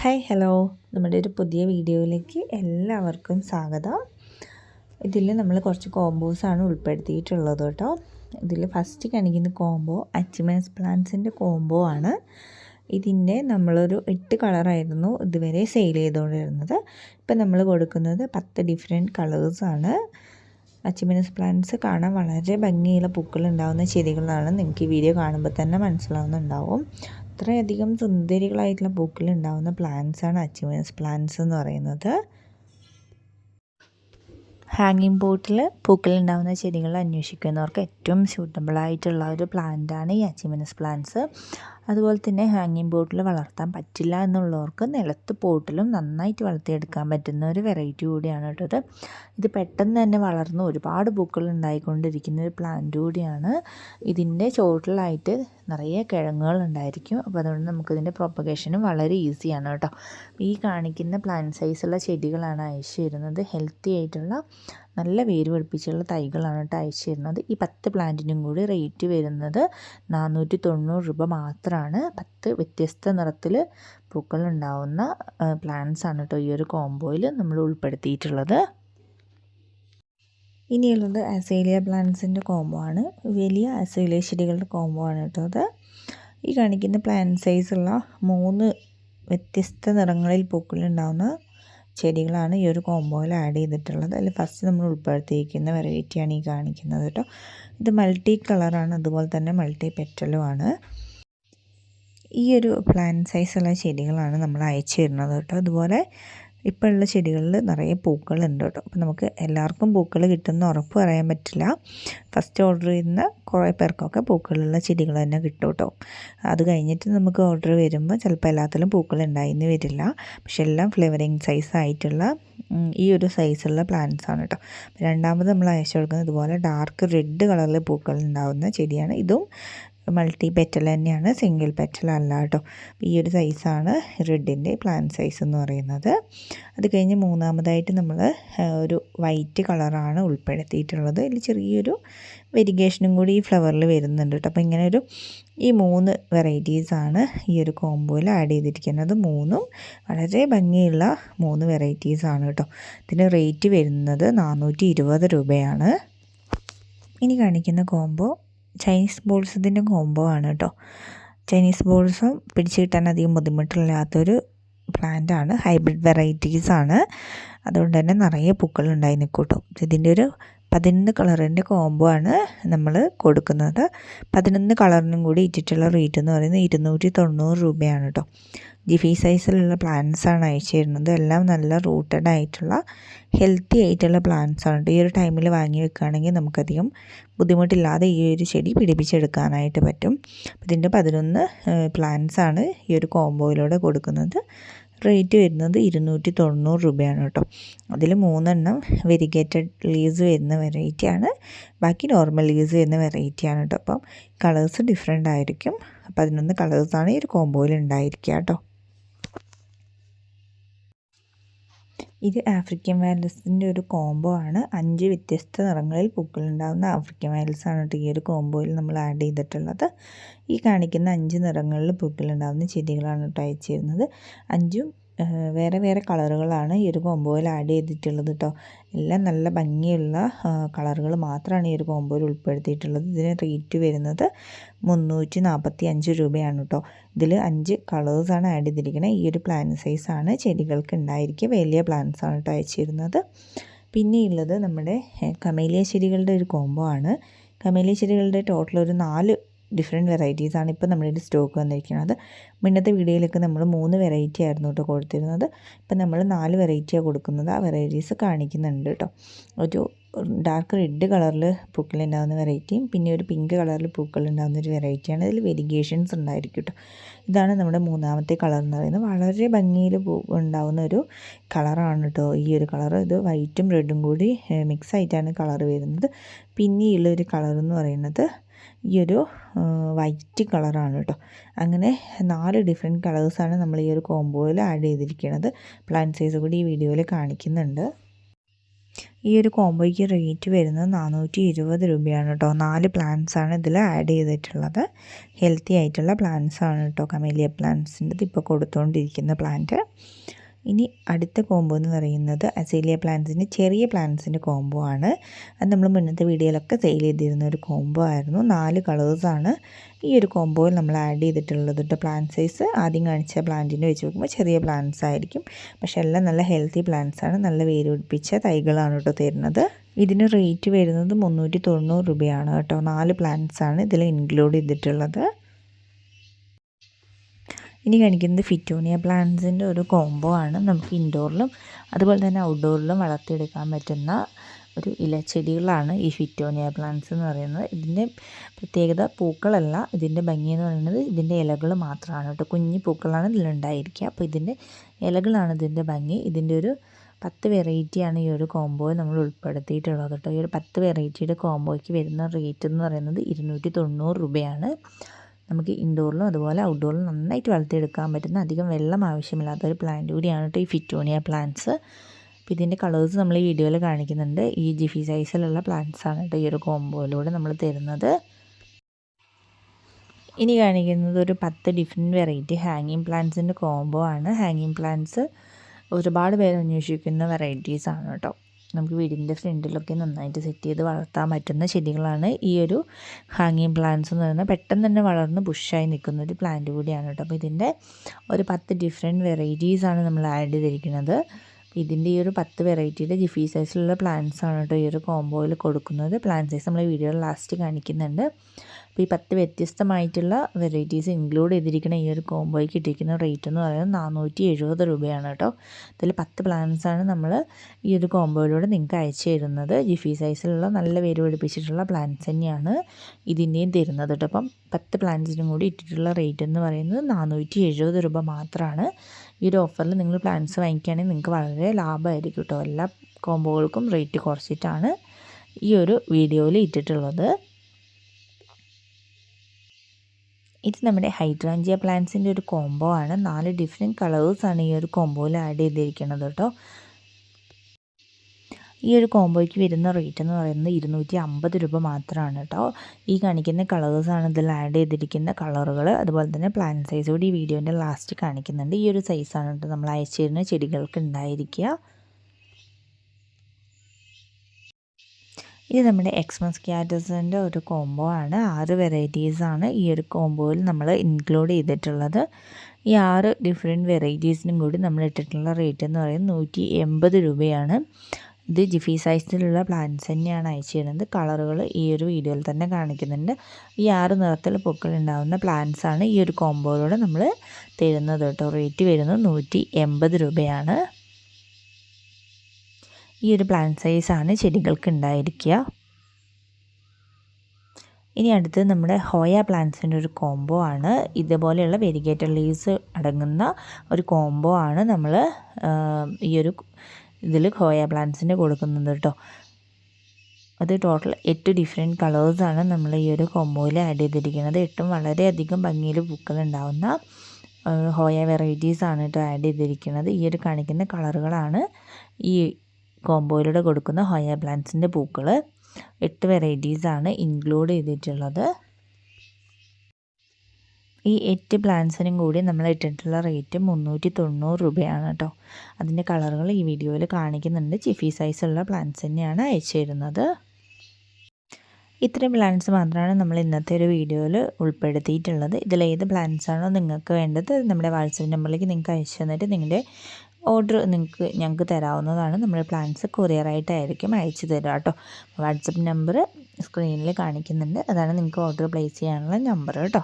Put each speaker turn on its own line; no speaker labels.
Hi hello നമ്മുടെ ഒരു പുതിയ വീഡിയോയിലേക്ക് എല്ലാവർക്കും സ്വാഗതം. ഇതിൽ നമ്മൾ കുറച്ച് കോമ്പോസാണ് ഉൾപ്പെടുത്തിയിട്ടുള്ളത് കേട്ടോ. ഇതിൽ ഫസ്റ്റ് കാണിക്കുന്ന കോംബോ അച്ചിമേസ് പ്ലാന്റ്സിന്റെ കോംബോ ആണ്. ഇതിന്റെ നമ്മളൊരു എട്ട് കളറായിരുന്നു ഇതുവരെ സെയിൽ ചെയ്തുകൊണ്ടിരുന്നത് ഇപ്പം നമ്മൾ കൊടുക്കുന്നത് പത്ത് ഡിഫറെന്റ് കളേഴ്സാണ് അച്ചിമിനസ് പ്ലാന്റ്സ് കാണാൻ വളരെ ഭംഗിയുള്ള പൂക്കൾ ഉണ്ടാകുന്ന ചെടികളാണ്. നിങ്ങൾക്ക് ഈ വീഡിയോ കാണുമ്പോൾ തന്നെ മനസ്സിലാവുന്നുണ്ടാവും. അത്രയധികം സുന്ദരികളായിട്ടുള്ള പൂക്കൾ ഉണ്ടാകുന്ന പ്ലാന്റ്സാണ് അച്ചിമനസ് പ്ലാന്റ്സ് എന്ന് പറയുന്നത്. ഹാങ്ങിങ് പൂക്കൾ ഉണ്ടാകുന്ന ചെടികൾ അന്വേഷിക്കുന്നവർക്ക് ഏറ്റവും സ്യൂട്ടബിൾ ആയിട്ടുള്ള ഒരു ആണ് ഈ അച്ചിമനസ് പ്ലാന്റ്സ് അതുപോലെ തന്നെ ഹാങ്ങിങ് ബോട്ടിൽ വളർത്താൻ പറ്റില്ല എന്നുള്ളവർക്ക് നിലത്ത് പോട്ടിലും നന്നായിട്ട് വളർത്തിയെടുക്കാൻ പറ്റുന്ന ഒരു വെറൈറ്റി കൂടിയാണ് കേട്ടോ ഇത്. ഇത് പെട്ടെന്ന് തന്നെ വളർന്ന് ഒരുപാട് പൂക്കൾ ഉണ്ടായിക്കൊണ്ടിരിക്കുന്ന ഒരു പ്ലാന്റ് കൂടിയാണ്. ഇതിന്റെ ചോട്ടിലായിട്ട് നിറയെ കിഴങ്ങുകൾ ഉണ്ടായിരിക്കും. അപ്പോൾ അതുകൊണ്ട് നമുക്കിതിന്റെ പ്രൊപ്പഗേഷനും വളരെ ഈസിയാണ് കേട്ടോ. ഈ കാണിക്കുന്ന പ്ലാന്റ് സൈസുള്ള ചെടികളാണ് അയച്ചു തരുന്നത്. ഹെൽത്തി ആയിട്ടുള്ള നല്ല വേര് പിടിപ്പിച്ചുള്ള തൈകളാണ് കേട്ടോ അയച്ചു തരുന്നത് ഈ പത്ത് പ്ലാന്റിനും കൂടി റേറ്റ് വരുന്നത് നാനൂറ്റി തൊണ്ണൂറ് രൂപ മാത്രമാണ് പത്ത് വ്യത്യസ്ത നിറത്തിൽ പൂക്കളുണ്ടാവുന്ന പ്ലാന്റ്സ് ആണ് കേട്ടോ ഈ ഒരു കോംബോയിൽ നമ്മൾ ഉൾപ്പെടുത്തിയിട്ടുള്ളത്. ഇനിയുള്ളത് അസേലിയ പ്ലാന്റ്സിന്റെ കോംബോ ആണ്. വലിയ അസേലിയ ചെടികളുടെ കോംബോ ആണ് കേട്ടോ അത്. ഈ കാണിക്കുന്ന പ്ലാന്റ് സൈസുള്ള മൂന്ന് വ്യത്യസ്ത നിറങ്ങളിൽ പൂക്കളുണ്ടാവുന്ന ചെടികളാണ് ഈ ഒരു കോമ്പോയിൽ ആഡ് ചെയ്തിട്ടുള്ളത്. അതിൽ ഫസ്റ്റ് നമ്മൾ ഉൾപ്പെടുത്തിയിരിക്കുന്ന വെറൈറ്റിയാണ് ഈ കാണിക്കുന്നത് കേട്ടോ ഇത് മൾട്ടി കളറാണ് അതുപോലെ തന്നെ മൾട്ടി പെറ്റലുമാണ് ഈ ഒരു പ്ലാന്റ് സൈസുള്ള ചെടികളാണ് നമ്മൾ അയച്ചു തരുന്നത് കേട്ടോ അതുപോലെ ഇപ്പോൾ ഉള്ള ചെടികളിൽ നിറയെ പൂക്കളുണ്ട് കേട്ടോ. അപ്പോൾ നമുക്ക് എല്ലാവർക്കും പൂക്കൾ കിട്ടുമെന്ന് ഉറപ്പ് പറയാൻ പറ്റില്ല. ഫസ്റ്റ് ഓർഡർ ചെയ്യുന്ന കുറേ പേർക്കൊക്കെ പൂക്കളുള്ള ചെടികൾ തന്നെ കിട്ടും കേട്ടോ. അത് കഴിഞ്ഞിട്ട് നമുക്ക് ഓർഡർ വരുമ്പോൾ ചിലപ്പോൾ എല്ലാത്തിലും പൂക്കൾ ഉണ്ടായിന്ന് വരില്ല. പക്ഷെ എല്ലാം ഫ്ലേവറിങ് സൈസ് ആയിട്ടുള്ള ഈ ഒരു സൈസുള്ള പ്ലാന്റ്സ് ആണ് കേട്ടോ. രണ്ടാമത് നമ്മൾ അയച്ചു കൊടുക്കുന്നത് ഇതുപോലെ ഡാർക്ക് റെഡ് കളറിൽ പൂക്കൾ ഉണ്ടാകുന്ന ചെടിയാണ്. ഇതും മൾട്ടി പെറ്റൽ തന്നെയാണ് സിംഗിൾ പെറ്റൽ അല്ല കേട്ടോ. ഈ ഒരു സൈസാണ് റെഡിന്റെ പ്ലാൻ സൈസ് എന്ന് പറയുന്നത്. അത് കഴിഞ്ഞ് മൂന്നാമതായിട്ട് നമ്മൾ ഒരു വൈറ്റ് കളറാണ് ഉൾപ്പെടുത്തിയിട്ടുള്ളത്. ഇതിൽ ചെറിയൊരു വെരിഗേഷനും കൂടി ഈ ഫ്ലവറിൽ വരുന്നുണ്ട് കേട്ടോ. അപ്പോൾ ഇങ്ങനെ ഒരു ഈ മൂന്ന് വെറൈറ്റീസാണ് ഈ ഒരു കോംബോയിൽ ആഡ് ചെയ്തിരിക്കുന്നത്. മൂന്നും വളരെ ഭംഗിയുള്ള മൂന്ന് വെറൈറ്റീസാണ് കേട്ടോ. ഇതിന് റേറ്റ് വരുന്നത് നാനൂറ്റി രൂപയാണ്. ഇനി കാണിക്കുന്ന കോംബോ ചൈനീസ് ബോൾസ് ഇതിന്റെ കോംബോ ആണ് കേട്ടോ ചൈനീസ് ബോൾസും പിടിച്ച് കിട്ടാൻ അധികം ബുദ്ധിമുട്ടില്ലാത്തൊരു പ്ലാന്റ് ആണ്. ഹൈബ്രിഡ് വെറൈറ്റീസ് ആണ്. അതുകൊണ്ട് തന്നെ നിറയെ പൂക്കളുണ്ടായി നിൽക്കും കേട്ടോ ഇതിന്റെ ഒരു പതിനൊന്ന് കളറിന്റെ കോംബോ ആണ് നമ്മൾ കൊടുക്കുന്നത്. പതിനൊന്ന് കളറിനും കൂടി ഇട്ടിട്ടുള്ള റേറ്റ് എന്ന് പറയുന്നത് ഇരുന്നൂറ്റി തൊണ്ണൂറ് രൂപയാണ് കേട്ടോ ജിഫി സൈസിലുള്ള പ്ലാന്റ്സ് ആണ് അയച്ചു തരുന്നത് എല്ലാം നല്ല റൂട്ടഡ് ആയിട്ടുള്ള ഹെൽത്തി ആയിട്ടുള്ള പ്ലാന്റ്സ് ആണ് ഈ ഒരു ടൈമിൽ വാങ്ങി വെക്കുകയാണെങ്കിൽ നമുക്കധികം ബുദ്ധിമുട്ടില്ലാതെ ഈ ഒരു ചെടി പിടിപ്പിച്ചെടുക്കാനായിട്ട് പറ്റും. ഇതിന്റെ പതിനൊന്ന് പ്ലാന്റ്സ് ആണ് ഈ ഒരു കോംബോയിലൂടെ കൊടുക്കുന്നത്. റേറ്റ് വരുന്നത് ഇരുന്നൂറ്റി തൊണ്ണൂറ് രൂപയാണ് കേട്ടോ. അതിൽ മൂന്നെണ്ണം വെരിഗേറ്റഡ് ലീവ്സ് വരുന്ന വെറൈറ്റിയാണ് ബാക്കി നോർമൽ ലീവ്സ് വരുന്ന വെറൈറ്റിയാണ് കേട്ടോ. അപ്പം കളേഴ്സ് ഡിഫറെന്റ് ആയിരിക്കും. പതിനൊന്ന് കളേഴ്സാണ് ഈ ഒരു കോംബോയിൽ ഉണ്ടായിരിക്കുക കേട്ടോ. ഇത് ആഫ്രിക്കൻ വയലസിന്റെ ഒരു കോംബോ ആണ്. അഞ്ച് വ്യത്യസ്ത നിറങ്ങളിൽ പൂക്കളുണ്ടാകുന്ന ആഫ്രിക്കൻ വയലസാണ് കേട്ടോ ഈ ഒരു കോംബോയിൽ നമ്മൾ ആഡ് ചെയ്തിട്ടുള്ളത്. ഈ കാണിക്കുന്ന അഞ്ച് നിറങ്ങളിൽ പൂക്കളുണ്ടാകുന്ന ചെടികളാണ് കേട്ടോ അയച്ചിരുന്നത്. അഞ്ചും വേറെ വേറെ കളറുകളാണ് ഈ ഒരു കോംബോയിൽ ആഡ് ചെയ്തിട്ടുള്ളത് കേട്ടോ എല്ലാം നല്ല ഭംഗിയുള്ള കളറുകൾ മാത്രമാണ് ഈ ഒരു കോംബോയിൽ ഉൾപ്പെടുത്തിയിട്ടുള്ളത്. ഇതിന് റേറ്റ് വരുന്നത് മുന്നൂറ്റി നാൽപ്പത്തി അഞ്ച് രൂപയാണ് കേട്ടോ ഇതിൽ അഞ്ച് കളേഴ്സാണ് ആഡ് ചെയ്തിരിക്കുന്നത് ഈ ഒരു പ്ലാൻ സൈസാണ് ചെടികൾക്ക് ഉണ്ടായിരിക്കുക. വലിയ പ്ലാന്റ്സ് ആണ് കേട്ടോ അയച്ചിരുന്നത്. പിന്നെയുള്ളത് നമ്മുടെ കമേലിയ ചെടികളുടെ ഒരു കോമ്പോ ആണ്. കമേലിയ ചെടികളുടെ ടോട്ടൽ ഒരു നാല് ഡിഫറെന്റ് വെറൈറ്റീസാണ് ഇപ്പോൾ നമ്മുടെ സ്റ്റോക്ക് വന്നിരിക്കുന്നത്. മുന്നത്തെ വീഡിയോയിലൊക്കെ നമ്മൾ മൂന്ന് വെറൈറ്റി ആയിരുന്നു കേട്ടോ കൊടുത്തിരുന്നത്. ഇപ്പം നമ്മൾ നാല് വെറൈറ്റിയാണ് കൊടുക്കുന്നത്. ആ വെറൈറ്റീസ് കാണിക്കുന്നുണ്ട് കേട്ടോ ഒരു ഡാർക്ക് റെഡ് കളറിൽ പൂക്കളുണ്ടാകുന്ന വെറൈറ്റിയും പിന്നെ ഒരു പിങ്ക് കളറിൽ പൂക്കൾ ഉണ്ടാകുന്ന ഒരു വെറൈറ്റിയാണ് ഇതിൽ വെരിഗേഷൻസ് ഉണ്ടായിരിക്കും കേട്ടോ ഇതാണ് നമ്മുടെ മൂന്നാമത്തെ കളർ എന്ന് പറയുന്നത്. വളരെ ഭംഗിയിൽ പൂ ഉണ്ടാകുന്ന ഒരു കളറാണ് കേട്ടോ ഈ ഒരു കളർ ഇത് വൈറ്റും റെഡും കൂടി മിക്സ് ആയിട്ടാണ് കളർ വരുന്നത്. പിന്നെയുള്ള ഒരു കളർ എന്ന് പറയുന്നത് ഈ ഒരു വൈറ്റ് കളറാണ് കേട്ടോ. അങ്ങനെ നാല് ഡിഫറെന്റ് കളേഴ്സാണ് നമ്മൾ ഈ ഒരു കോംബോയിൽ ആഡ് ചെയ്തിരിക്കുന്നത് പ്ലാന്റ് സൈസ് കൂടി ഈ വീഡിയോയിൽ കാണിക്കുന്നുണ്ട്. ഈ ഒരു കോംബോയ്ക്ക് റേറ്റ് വരുന്നത് നാനൂറ്റി ഇരുപത് രൂപയാണ് കേട്ടോ. നാല് ആണ് ഇതിൽ ആഡ് ചെയ്തിട്ടുള്ളത്. ഹെൽത്തി ആയിട്ടുള്ള ആണ് കേട്ടോ. കമേലിയ പ്ലാന്റ്സിന്റെ ഇപ്പോൾ കൊടുത്തുകൊണ്ടിരിക്കുന്ന പ്ലാന്റ്. ഇനി അടുത്ത കോംബോ എന്ന് പറയുന്നത് അസേലിയ പ്ലാന്റ്സിന്റെ ചെറിയ പ്ലാന്റ്സിന്റെ കോംബോ ആണ്. അത് നമ്മൾ മുന്നത്തെ വീഡിയോയിലൊക്കെ സെയിൽ ചെയ്തിരുന്ന ഒരു കോംബോ ആയിരുന്നു. നാല് കളേഴ്സാണ് ഈ ഒരു കോംബോയിൽ നമ്മൾ ആഡ് ചെയ്തിട്ടുള്ളത് കേട്ടോ പ്ലാന്റ് സൈസ് ആദ്യം കാണിച്ച പ്ലാന്റിന്റെ വെച്ച് നോക്കുമ്പോൾ ചെറിയ പ്ലാന്റ്സ് ആയിരിക്കും. പക്ഷേ എല്ലാം നല്ല ഹെൽത്തി പ്ലാന്റ്സ് ആണ്. നല്ല വേര് പിടിപ്പിച്ച തൈകളാണ് കേട്ടോ തരുന്നത്. ഇതിന് റേറ്റ് വരുന്നത് മുന്നൂറ്റി തൊണ്ണൂറ് രൂപയാണ് കേട്ടോ നാല് പ്ലാന്റ്സ് ആണ് ഇതിൽ ഇൻക്ലൂഡ് ചെയ്തിട്ടുള്ളത്. ഇനി കാണിക്കുന്നത് ഫിറ്റോണിയ പ്ലാന്റ്സിന്റെ ഒരു കോംബോ ആണ്. നമുക്ക് ഇൻഡോറിലും അതുപോലെ തന്നെ ഔട്ട്ഡോറിലും വളർത്തിയെടുക്കാൻ പറ്റുന്ന ഒരു ഇലച്ചെടികളാണ് ഈ ഫിറ്റോണിയ പ്ലാന്റ്സ് എന്ന് പറയുന്നത്. ഇതിന്റെ പ്രത്യേകത പൂക്കളല്ല ഇതിന്റെ ഭംഗി എന്ന് പറയുന്നത് ഇതിന്റെ ഇലകൾ മാത്രമാണ് കേട്ടോ. കുഞ്ഞു പൂക്കളാണ് ഇതിലുണ്ടായിരിക്കുക. അപ്പോൾ ഇതിന്റെ ഇലകളാണ് ഇതിന്റെ ഭംഗി. ഇതിന്റെ ഒരു പത്ത് വെറൈറ്റിയാണ് ഈ ഒരു കോംബോയിൽ നമ്മൾ ഉൾപ്പെടുത്തിയിട്ടുള്ളത് കേട്ടോ. ഈ ഒരു പത്ത് വെറൈറ്റിയുടെ കോംബോയ്ക്ക് വരുന്ന റേറ്റ് എന്ന് പറയുന്നത് ഇരുന്നൂറ്റി തൊണ്ണൂറ് രൂപയാണ്. നമുക്ക് ഇൻഡോറിലും അതുപോലെ ഔട്ട്ഡോറിലും നന്നായിട്ട് വളർത്തിയെടുക്കാൻ പറ്റുന്ന അധികം വെള്ളം ആവശ്യമില്ലാത്ത ഒരു പ്ലാന്റ് കൂടിയാണ് കേട്ടോ ഈ ഫിറ്റോണിയ പ്ലാന്റ്സ് അപ്പോൾ ഇതിന്റെ കളേഴ്സ് നമ്മൾ ഈ വീഡിയോയിൽ കാണിക്കുന്നുണ്ട്. ഈ ജിഫി സൈസിലുള്ള പ്ലാന്റ്സ് ആണ് കേട്ടോ ഈ ഒരു കോംബോയിലൂടെ നമ്മൾ തരുന്നത്. ഇനി കാണിക്കുന്നത് ഒരു പത്ത് ഡിഫറെന്റ് വെറൈറ്റി ഹാങ്ങിങ് പ്ലാന്റ്സിന്റെ കോംബോ ആണ്. ഹാങ്ങിങ് പ്ലാന്റ്സ് ഒരുപാട് പേര് അന്വേഷിക്കുന്ന വെറൈറ്റീസാണ് കേട്ടോ നമുക്ക് വീടിന്റെ ഫ്രണ്ടിലൊക്കെ നന്നായിട്ട് സെറ്റ് ചെയ്ത് വളർത്താൻ പറ്റുന്ന ചെടികളാണ് ഈ ഒരു ഹാങ്ങിങ് പ്ലാന്റ്സ് എന്ന് പറയുന്നത്. പെട്ടെന്ന് തന്നെ വളർന്ന് ബുഷായി നിൽക്കുന്ന ഒരു പ്ലാന്റ് കൂടിയാണ് കേട്ടോ. അപ്പോൾ ഇതിന്റെ ഒരു പത്ത് ഡിഫറെന്റ് വെറൈറ്റീസാണ് നമ്മൾ ആഡ് ചെയ്തിരിക്കുന്നത്. ഇതിന്റെ ഈ ഒരു പത്ത് വെറൈറ്റിയുടെ ജിഫി സൈസിലുള്ള പ്ലാന്റ്സ് ആണ് കേട്ടോ ഈ ഒരു കോംബോയിൽ കൊടുക്കുന്നത്. പ്ലാന്റ് സൈസ് നമ്മൾ വീഡിയോയിൽ ലാസ്റ്റ് കാണിക്കുന്നുണ്ട്. അപ്പോൾ ഈ പത്ത് വ്യത്യസ്തമായിട്ടുള്ള വെറൈറ്റീസ് ഇൻക്ലൂഡ് ചെയ്തിരിക്കുന്ന ഈ ഒരു കോംബോയ്ക്ക് ഇട്ടിരിക്കുന്ന റേറ്റ് എന്ന് പറയുന്നത് നാനൂറ്റി എഴുപത് രൂപയാണ് കേട്ടോ. ഇതിൽ പത്ത് പ്ലാൻസാണ് നമ്മൾ ഈ ഒരു കോംബോയിലൂടെ നിങ്ങൾക്ക് അയച്ചു തരുന്നത്. ജിഫി സൈസിലുള്ള നല്ല വേര് പിടിപ്പിച്ചിട്ടുള്ള പ്ലാന്റ്സ് തന്നെയാണ് ഇതിന്റെയും തരുന്നത് കേട്ടോ. അപ്പം പത്ത് പ്ലാന്റ്സിനും കൂടി ഇട്ടിട്ടുള്ള റേറ്റ് എന്ന് പറയുന്നത് നാനൂറ്റി എഴുപത് രൂപ മാത്രമാണ് ഈ ഒരു ഓഫറിൽ നിങ്ങൾ പ്ലാന്റ്സ് വാങ്ങിക്കുകയാണെങ്കിൽ നിങ്ങൾക്ക് വളരെ ലാഭമായിരിക്കും കേട്ടോ. എല്ലാ കോംബോകൾക്കും റേറ്റ് കുറച്ചിട്ടാണ് ഈ ഒരു വീഡിയോയിൽ ഇട്ടിട്ടുള്ളത്. ഇത് നമ്മുടെ ഹൈഡ്രാഞ്ചിയ പ്ലാന്റ്സിന്റെ ഒരു കോംബോ ആണ്. നാല് ഡിഫറെന്റ് കളേഴ്സാണ് ഈ ഒരു കോംബോയിൽ ആഡ് ചെയ്തിരിക്കുന്നത് കേട്ടോ. ഈ ഒരു കോംബോയ്ക്ക് വരുന്ന റേറ്റ് എന്ന് പറയുന്നത് ഇരുന്നൂറ്റി അമ്പത് രൂപ മാത്രമാണ് കേട്ടോ. ഈ കാണിക്കുന്ന കളേഴ്സാണ് ഇതിൽ ആഡ് ചെയ്തിരിക്കുന്ന കളറുകൾ അതുപോലെ തന്നെ പ്ലാന്റ് സൈസ് കൂടി ഈ വീഡിയോന്റെ ലാസ്റ്റ് കാണിക്കുന്നുണ്ട്. ഈ ഒരു സൈസാണ് കേട്ടോ നമ്മൾ അയച്ചു തരുന്ന ചെടികൾക്ക് ഉണ്ടായിരിക്കുക. ഇത് നമ്മുടെ എക്സ്മസ് ക്യാറ്റസിന്റെ ഒരു കോംബോ ആണ്. ആറ് വെറൈറ്റീസാണ് ഈ ഒരു കോംബോയിൽ നമ്മൾ ഇൻക്ലൂഡ് ചെയ്തിട്ടുള്ളത്. ഈ ആറ് ഡിഫറെന്റ് വെറൈറ്റീസിനും കൂടി നമ്മൾ ഇട്ടിട്ടുള്ള റേറ്റ് എന്ന് പറയുന്നത് നൂറ്റി എൺപത് രൂപയാണ്. ഇത് ജിഫി സൈസിലുള്ള പ്ലാന്റ്സ് തന്നെയാണ് അയച്ചു തരുന്നത് കളറുകൾ ഈ ഒരു വീഡിയോയിൽ തന്നെ കാണിക്കുന്നുണ്ട്. ഈ ആറ് നിറത്തിൽ പൂക്കൾ ഉണ്ടാകുന്ന പ്ലാന്റ്സ് ആണ് ഈ ഒരു കോംബോയിലൂടെ നമ്മൾ തരുന്നത് കേട്ടോ. റേറ്റ് വരുന്നത് നൂറ്റി രൂപയാണ്. ഈ ഒരു പ്ലാന്റ് സൈസാണ് ചെടികൾക്ക് ഉണ്ടായിരിക്കുക ഇനി അടുത്ത് നമ്മുടെ ഹോയ പ്ലാന്റ്സിന്റെ ഒരു കോംബോ ആണ്. ഇതുപോലെയുള്ള വെരിഗേറ്റർ ലീവ്സ് അടങ്ങുന്ന ഒരു കോംബോ ആണ് നമ്മൾ ഈ ഒരു ഇതിൽ ഹോയ പ്ലാന്റ്സിന്റെ കൊടുക്കുന്നത് കേട്ടോ അത് ടോട്ടൽ എട്ട് ഡിഫറെന്റ് കളേഴ്സാണ് നമ്മൾ ഈ ഒരു കോംബോയിൽ ആഡ് ചെയ്തിരിക്കുന്നത്. എട്ടും വളരെയധികം ഭംഗിയിൽ പൂക്കളുണ്ടാവുന്ന ഹോയ വെറൈറ്റീസാണ് കേട്ടോ ആഡ് ചെയ്തിരിക്കുന്നത്. ഈ ഒരു കാണിക്കുന്ന കളറുകളാണ് ഈ കോമ്പോയിലൂടെ കൊടുക്കുന്ന ഹയർ പ്ലാന്റ്സിന്റെ പൂക്കൾ എട്ട് വെറൈറ്റീസാണ് ഇൻക്ലൂഡ് ചെയ്തിട്ടുള്ളത്. ഈ എട്ട് പ്ലാന്റ്സിനും കൂടി നമ്മൾ ഇട്ടിട്ടുള്ള റേറ്റ് മുന്നൂറ്റി തൊണ്ണൂറ് രൂപയാണ് കേട്ടോ. അതിന്റെ കളറുകൾ ഈ വീഡിയോയിൽ കാണിക്കുന്നുണ്ട്. ചിഫി സൈസുള്ള പ്ലാന്റ്സ് തന്നെയാണ് അയച്ചിരുന്നത് ഇത്രയും പ്ലാന്റ്സ് മാത്രമാണ് നമ്മൾ ഇന്നത്തെ ഒരു വീഡിയോയിൽ ഉൾപ്പെടുത്തിയിട്ടുള്ളത്. ഇതിലേത് ഏത് പ്ലാന്റ്സ് ആണോ നിങ്ങൾക്ക് വേണ്ടത് നമ്മുടെ വാട്സപ്പ് നമ്പറിലേക്ക് നിങ്ങൾക്ക് അയച്ചു തന്നിട്ട് നിങ്ങളുടെ ഓർഡർ നിങ്ങൾക്ക് ഞങ്ങൾക്ക് തരാവുന്നതാണ്. നമ്മുടെ പ്ലാൻസ് കൊറിയറായിട്ടായിരിക്കും അയച്ചു തരിക കേട്ടോ. വാട്സപ്പ് നമ്പർ സ്ക്രീനിൽ കാണിക്കുന്നുണ്ട്. അതാണ് നിങ്ങൾക്ക് ഓർഡർ പ്ലേസ് ചെയ്യാനുള്ള നമ്പർ കേട്ടോ.